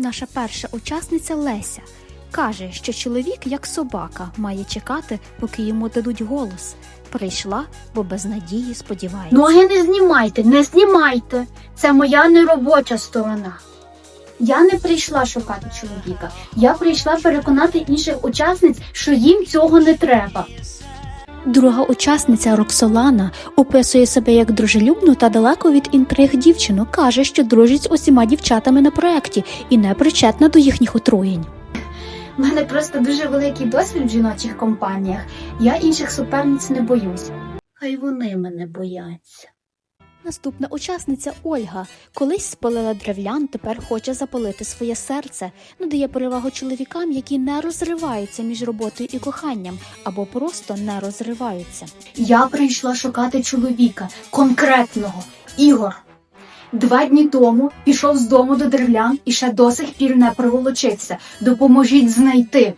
Наша перша учасниця Леся каже, що чоловік, як собака, має чекати, поки йому дадуть голос. Прийшла, бо без надії сподівається. Ноги не знімайте, не знімайте. Це моя неробоча сторона. Я не прийшла шукати чоловіка. Я прийшла переконати інших учасниць, що їм цього не треба. Друга учасниця Роксолана описує себе як дружелюбну та далеко від інтриг дівчину. каже, що дружить з усіма дівчатами на проєкті і не причетна до їхніх отруєнь. У мене просто дуже великий досвід в жіночих компаніях. Я інших суперниць не боюсь. Хай вони мене бояться. Наступна учасниця Ольга колись спалила древлян, тепер хоче запалити своє серце, надає перевагу чоловікам, які не розриваються між роботою і коханням, або просто не розриваються. Я прийшла шукати чоловіка, конкретного Ігор. Два дні тому пішов з дому до деревлян і ще до сих пір не приволочився. Допоможіть знайти.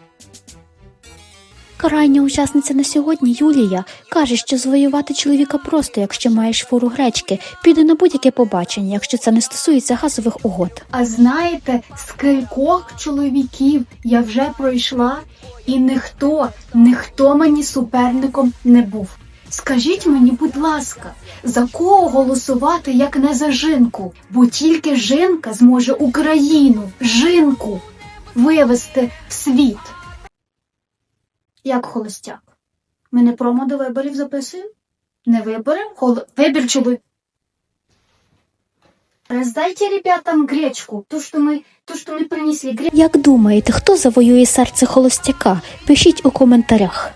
Крайня учасниця на сьогодні Юлія каже, що звоювати чоловіка просто, якщо маєш фуру гречки, піде на будь-яке побачення, якщо це не стосується газових угод. А знаєте, скількох чоловіків я вже пройшла, і ніхто, ніхто мені суперником не був. Скажіть мені, будь ласка, за кого голосувати, як не за жінку? Бо тільки жінка зможе Україну, жінку, вивести в світ. Як холостяк? Ми не промо до виборів записуємо? Не виборем? Хол... Вибір чоловік. Раздайте ребятам гречку, то що ми, то, що ми принесли. гречку. Як думаєте, хто завоює серце холостяка? Пишіть у коментарях.